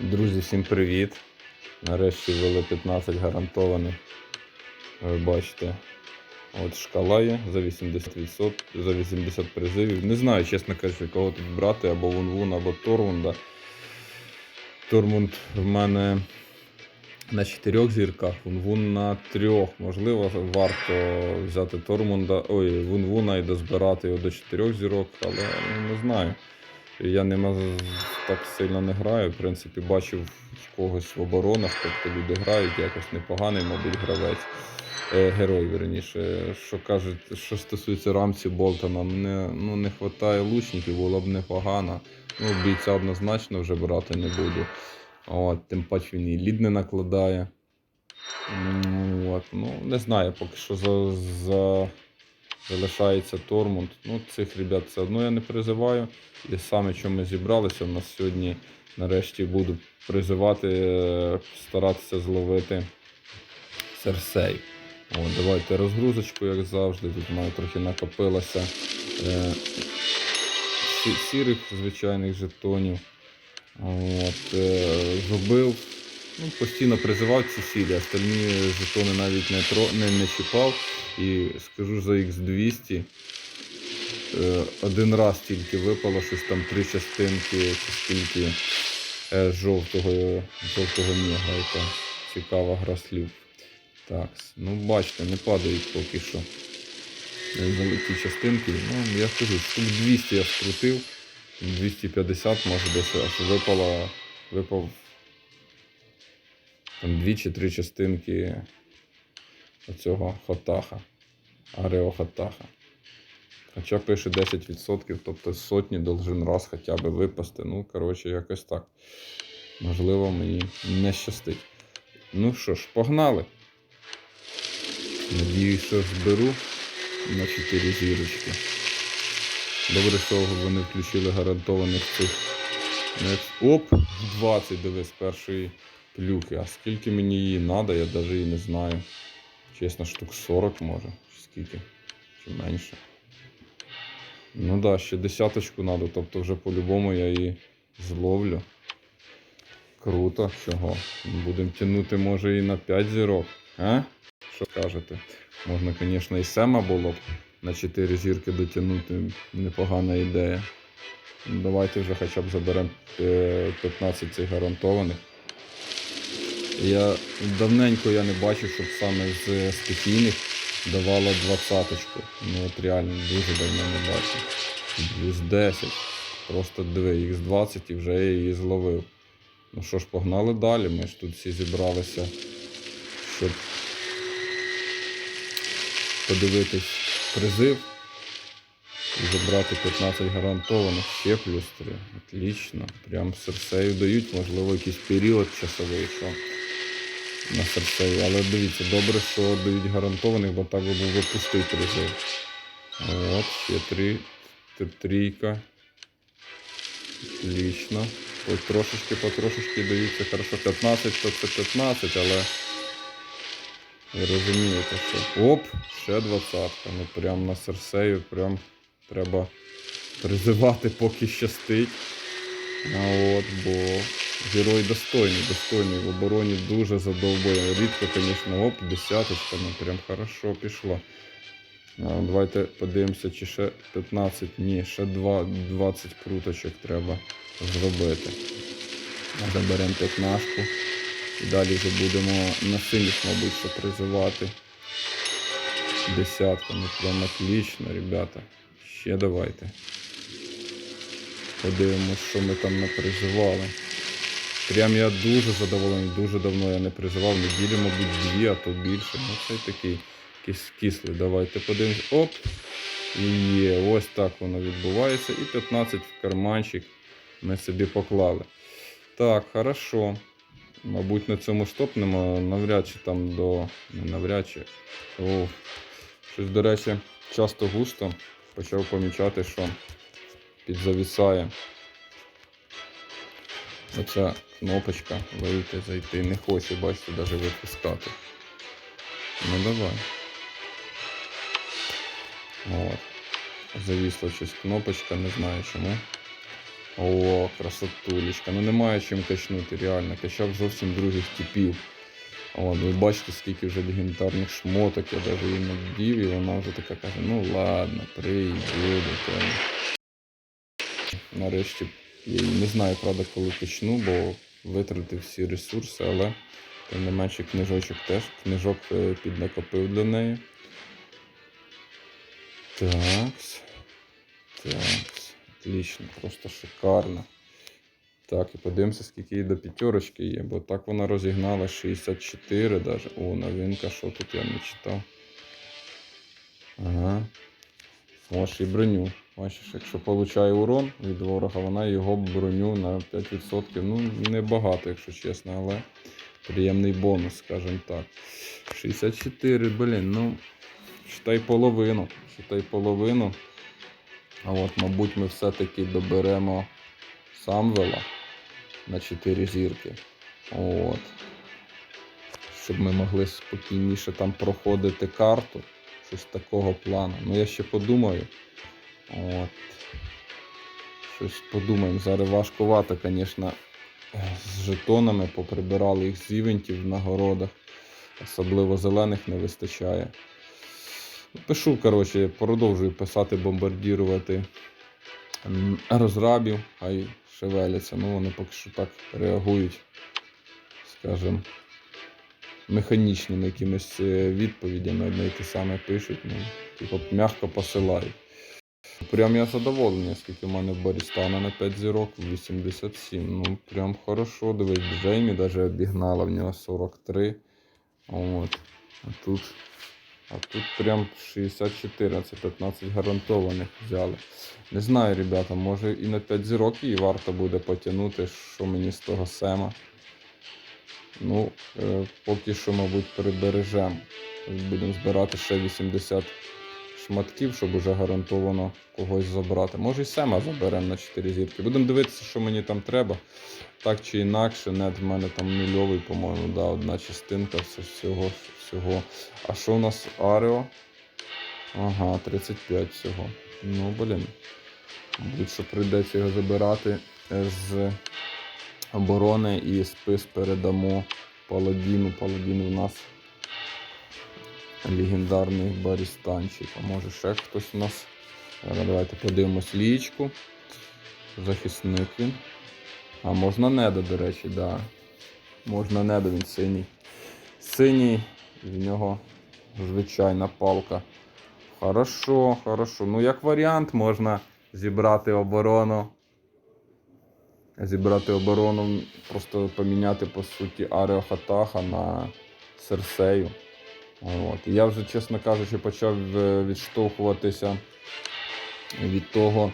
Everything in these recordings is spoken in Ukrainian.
Друзі, всім привіт! Нарешті ввели 15 гарантованих. Ви бачите, от шкала є за 80%, за 80 призивів. Не знаю, чесно кажучи, кого тут брати, або Вунвун, або Торвунда. Тормунд в мене на 4 зірках, Вунвун на 3. Можливо, варто взяти Тормунда, ой, Вунвуна і дозбирати його до 4 зірок, але ну, не знаю. Я нема так сильно не граю. В принципі, бачив когось в оборонах, тобто люди грають якось непоганий, мабуть, гравець. Е, герой, верніше. Що кажуть, що стосується рамці Болтона, мене ну, не вистачає лучників, було б непогано. Ну, бійця однозначно вже брати не буду. От, тим паче він і лід не накладає. От, ну, не знаю, поки що за, за... залишається Тормунд. Ну, цих ребят все одно я не призиваю. І саме, що ми зібралися, у нас сьогодні нарешті буду призивати, е, старатися зловити серсей. О, давайте розгрузочку, як завжди. Тут мене трохи накопилося е, сірих звичайних жетонів. От, е, зробив, ну, постійно призивав ці сілі, остальні жетони навіть не, тро, не, не чіпав. І скажу за X200. Е, один раз тільки випало щось там три частинки чи скільки е, жовтого, жовтого мега, яка цікава гра слів. Так, ну бачите, не падають поки що. Е, Золоті частинки. Ну, я скажу, штук 200 я скрутив, 250 може десь аж випало, випав там дві чи три частинки оцього хатаха, Арео Хатаха. Хоча пише 10%, тобто сотні должен раз хоча б випасти. Ну, коротше, якось так. Можливо, мені не щастить. Ну що ж, погнали. Надіюсь, що зберу на 4 зірочки. Добре, що вони включили гарантованих цих. Оп! 20 диви з першої плюхи. А скільки мені її треба, я навіть і не знаю. Чесно, штук 40 може. Скільки? Чи менше. Ну да, ще десяточку треба, тобто вже по-любому я її зловлю. Круто, чого? Будемо тягнути, може, і на 5 зірок. А? Що кажете? Можна, звісно, і сема було б на 4 зірки дотягнути. Непогана ідея. Давайте вже хоча б заберемо е, 15 цих гарантованих. Я давненько я не бачив, щоб саме з стихійних давало двадцяточку. Ну от реально дуже давно не бачив. Плюс 10. Просто диви, Х20 і вже я її зловив. Ну що ж, погнали далі. Ми ж тут всі зібралися, щоб подивитись призив і забрати 15 гарантованих, ще плюс 3. Отлично. Прям серсею дають, можливо, якийсь період часовий, що на серцеві. Але дивіться, добре, що дають гарантованих, бо так би був би пустий призив. От, ще три, трійка. Отлично. Ось трошечки потрошечки даються. Хорошо, 15, то це 15, але ви розумієте, що. Оп, ще двадцятка. Ну прям на серсею, прям треба призивати, поки щастить. А от, бо герой достойний, достойний. В обороні дуже задовбує. Рідко, звісно, оп, десяточка, ну прям хорошо пішло. Давайте подивимося, чи ще 15, ні, ще 2, 20 круточок треба зробити. Заберемо 15. І далі вже будемо на синіх, мабуть, призивати. Десятка, ну прям отлично, ребята. Ще давайте. Подивимось, що ми там напризивали. Прям я дуже задоволений, дуже давно я не призивав. Неділі, мабуть, дві, а то більше. Ну це такий якийсь кислий. Давайте подивимось. Оп! І є, ось так воно відбувається. І 15 в карманчик ми собі поклали. Так, хорошо. Мабуть, на цьому стопнемо. Навряд чи там до. Не навряд чи. О, щось, до речі, часто густо почав помічати, що підзавісає. Оця кнопочка вийти, зайти. Не хоче, бачите, навіть випускати. Ну давай. От. Завісла щось кнопочка, не знаю чому. О, красотулечка. Ну немає чим качнути, реально. Качав зовсім других типів. О, ви бачите, скільки вже легендарних шмоток, я навіть її надів, і вона вже така каже, ну ладно, прийду до. Нарешті я не знаю, правда, коли качну, бо витратив всі ресурси, але тим не менше книжочок теж. Книжок е, піднакопив для неї. Такс. Такс. Отлично, просто шикарно. Так, і подивимося, скільки їй до п'ятерочки є, бо так вона розігнала 64 даже. О, новинка, що тут я не читав. Ага. Ось і броню. Бачиш, якщо получає урон від ворога, вона його броню на 5%. Ну, небагато, якщо чесно, але приємний бонус, скажімо так. 64, блін, ну, считай половину. Считай половину. А от, мабуть, ми все-таки доберемо Самвела на 4 зірки. От. Щоб ми могли спокійніше там проходити карту. Щось такого плану. Ну я ще подумаю. От. Щось подумаємо. Зараз важкувато, звісно, з жетонами поприбирали їх з івентів в нагородах. Особливо зелених не вистачає. Пишу, коротше, продовжую писати, бомбардірувати розрабів, хай шевеляться. Ну, вони поки що так реагують, скажімо, механічними якимись е, відповідями одне і те саме пишуть. Ну, типу, м'яко посилають. Прям я задоволений, оскільки в мене в Барістана на 5 зірок 87. Ну, прям хорошо. Дивись, Джеймі навіть обігнала в нього 43. От. А тут. А тут прям 64, це 15 гарантованих взяли. Не знаю, ребята, може і на 5 зірок її варто буде потягнути, що мені з того сема. Ну, е, поки що, мабуть, прибережемо. Будемо збирати ще 80 шматків, щоб уже гарантовано когось забрати. Може і сема заберемо на 4 зірки. Будемо дивитися, що мені там треба. Так чи інакше, нет в мене там нульовий, по-моєму, да, одна частинка все, всього, всього. А що у нас Аріо? Ага, 35 всього. Ну, блін. Мабуть, що прийдеться його забирати е, з оборони і спис передамо Паладіну. Паладін у нас легендарний барістанчик. А може ще хтось у нас. Давайте подивимось лічку. Захисник він. А можна недо, до речі, да. Можна недо, він синій. Синій, в нього звичайна палка. Хорошо, хорошо. Ну, як варіант, можна зібрати оборону. Зібрати оборону, просто поміняти, по суті, Аріо Хатаха на Серсею. От. Я вже, чесно кажучи, почав е, відштовхуватися від того,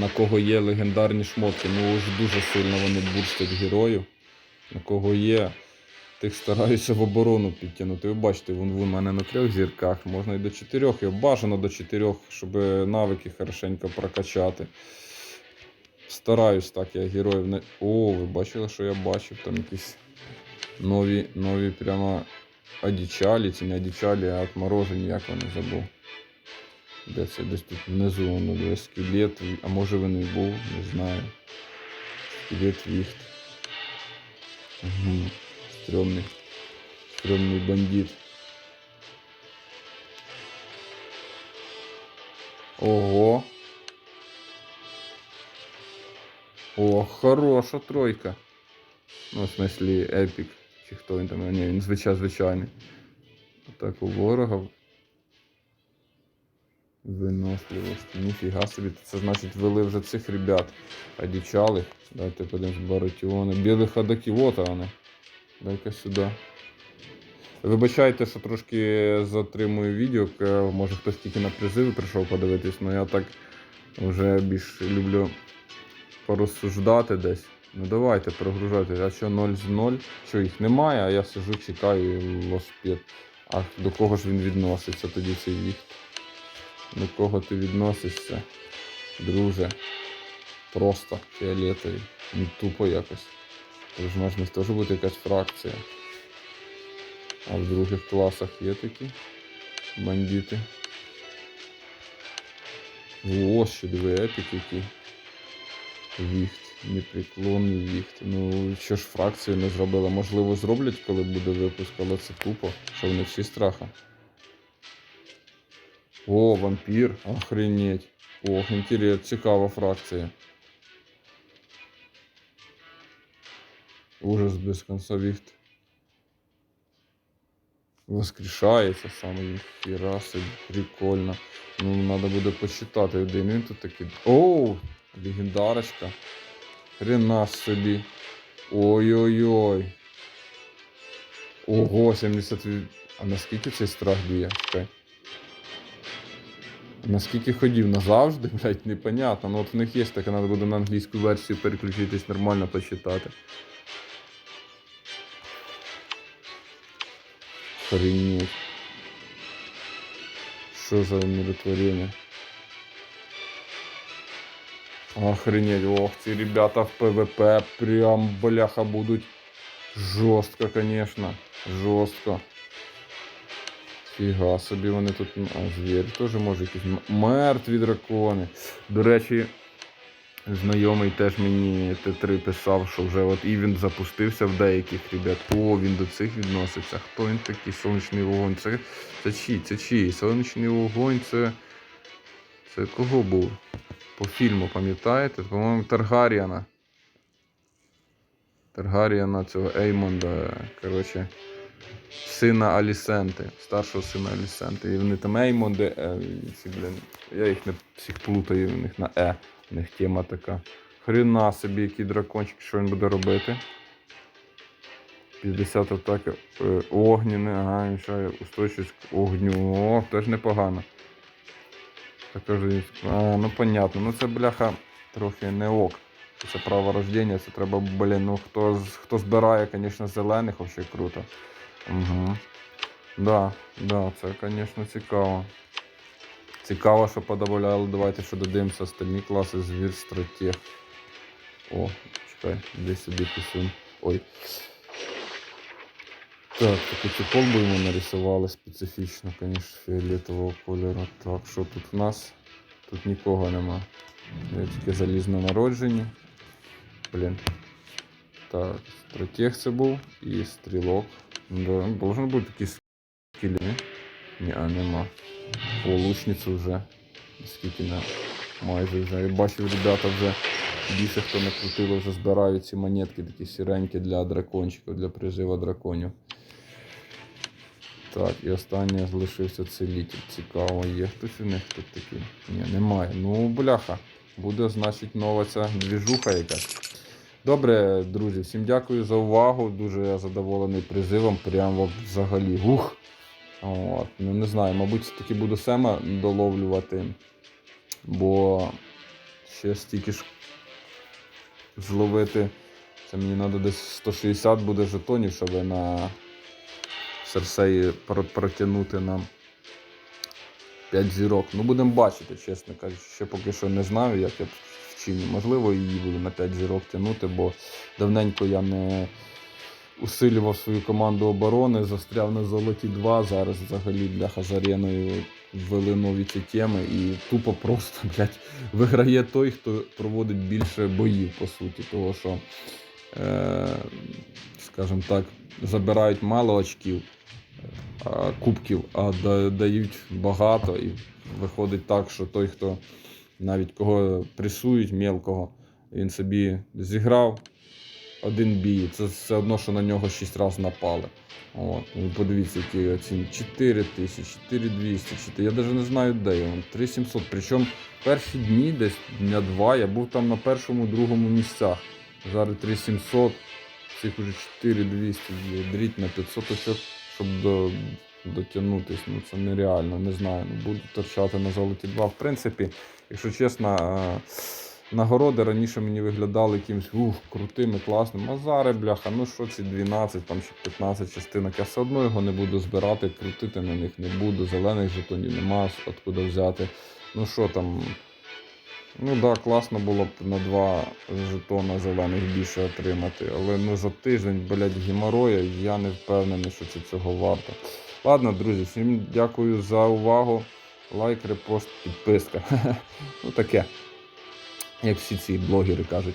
на кого є легендарні шмотки. Ну, вже дуже сильно вони бурстять героїв. На кого є, тих стараюся в оборону підтягнути. Ви бачите, вон в мене на трьох зірках, можна і до чотирьох, і бажано до чотирьох, щоб навики хорошенько прокачати. Стараюсь так, я героїв не. О, ви бачили, що я бачив? Там якісь нові, нові прямо одічалі, чи не одічалі, а отморожені, як вони забув. Де це десь тут внизу воно де скелет, а може він і був, не знаю. Скелет віхт. Угу. Стрьомний. Стрьомний бандит. Ого. О, хороша тройка. Ну, в смислі, епік. Чи хто він там? Ні, він звичай, звичайний. Так, у ворога. Виносливість. Ніфіга собі. Це значить ввели вже цих ребят. Одічали. Давайте подивимось баратіони. Білих от вони. Дай-ка сюди. Вибачайте, що трошки затримую відео. Може хтось тільки на призиви прийшов подивитись, але я так вже більш люблю порозсуждати десь. Ну давайте прогружайте. А що 0 з 0? Що їх немає, а я сижу, чекаю лошпіт. А до кого ж він відноситься тоді цей віхт? До кого ти відносишся, друже? Просто фіолетовий. Ну тупо якось. Тож можна теж бути якась фракція. А в других класах є такі бандити. О, ще диви епік який. Віхт, непреклонний віхт. Ну, що ж фракцію не зробила? Можливо, зроблять, коли буде випуск, але це тупо, що вони всі страха. О, вампір, охренеть. Ох, інтерес, цікава фракція. Ужас без конца віхт. Воскрешається саме ніхіра собі, прикольно. Ну, треба буде почитати, один він тут такий. Оу, легендарочка. Хрена собі. Ой-ой-ой. Ого, 70. А наскільки цей страх діє? Наскільки ходів назавжди, блядь, непонятно. Ну от в них є таке, треба буде на англійську версію переключитись нормально почитати. Охренеть. Что за умиротворение? Охренеть, ох, ці ребята в ПВП прям, бляха, будуть жорстко, конечно. Жорстко. Фіга собі вони тут. А, звір теж може якісь мертві дракони. До речі, знайомий теж мені Т3 писав, що вже от івент запустився в деяких ребят. О, він до цих відноситься. Хто він такий? Сонячний вогонь. Це, це чий? Це чий? Сонячний вогонь це. Це кого був? По фільму, пам'ятаєте? По-моєму, Таргаріана. Таргаріана цього Еймонда. Коротше. Сина Алісенти, старшого сина Алісенти. І вони там Еймонди, е, ці, блін, я їх не всіх плутаю, у них на Е. У них тема така. Хрена собі, який дракончик, що він буде робити. 50 атаки е, огняне, ага, устойчивість огню. О, теж непогано. Також, а, ну понятно. Ну це бляха трохи не ок. Це право рождення, це треба, блін, ну хто, хто збирає, звісно, зелених, вообще круто. Угу. Да, да, це, звісно, цікаво. Цікаво, що подобавляли. Давайте ще додивимося остальні класи звір, стратег. О, чекай, десь сюди писун. Ой. Так, такий чехол йому нарисували специфічно, звісно, фіолетового кольору. Так, що тут в нас? Тут нікого нема. Є Тільки залізне народження. Блін. Так, стратег це був і стрілок. Да, должен бути такий скілі. Ні, а нема. О, лучницю вже. Скільки на майже вже. Я бачив, ребята вже більше хто не крутило, вже збирають ці монетки такі сіренькі для дракончиків, для призива драконів. Так, і останнє залишився целитель. Цікаво, є хтось у них тут такий? Ні, немає. Ну, бляха. Буде, значить, нова ця двіжуха якась. Добре, друзі, всім дякую за увагу. Дуже я задоволений призивом. Прямо взагалі. Ух. От, ну не знаю, мабуть, таки буду сема доловлювати, бо ще стільки ж зловити. Це мені треба десь 160 буде жетонів, щоб на Серсеї про- протягнути нам 5 зірок. Ну, будемо бачити, чесно кажучи. Ще поки що не знаю, як я вчиню. Можливо, її буду на 5 зірок тягнути, бо давненько я не усилював свою команду оборони, застряв на золоті 2. Зараз взагалі бляха з ввели нові ці теми і тупо просто, блядь, виграє той, хто проводить більше боїв, по суті. Того, що, е, скажімо так, забирають мало очків, кубків, а да- дають багато. І виходить так, що той, хто навіть кого пресують мелкого, він собі зіграв один бій. Це все одно, що на нього 6 разів напали. От. Ви подивіться, які оцінки. 4 тисячі, 4200, 4. Я навіть не знаю, де він. 3700. Причому перші дні, десь дня два, я був там на першому, другому місцях. Зараз 3700, цих уже 4200 є. Дріть на 500 очок, щоб до, дотягнутись. Ну це нереально, не знаю. Ну, буду торчати на золоті 2. В принципі, якщо чесно. е, Нагороди раніше мені виглядали якимось ух, крутими, класними. А зараз, бляха, ну що ці 12, там ще 15 частинок. Я все одно його не буду збирати, крутити на них не буду. Зелених жетонів нема, откуда взяти. Ну що там. Ну так, да, класно було б на два жетона зелених більше отримати. Але ну за тиждень, блядь, геморроя, я не впевнений, що це цього варто. Ладно, друзі, всім дякую за увагу. Лайк, репост, підписка. ну таке. Як всі ці блогери кажуть.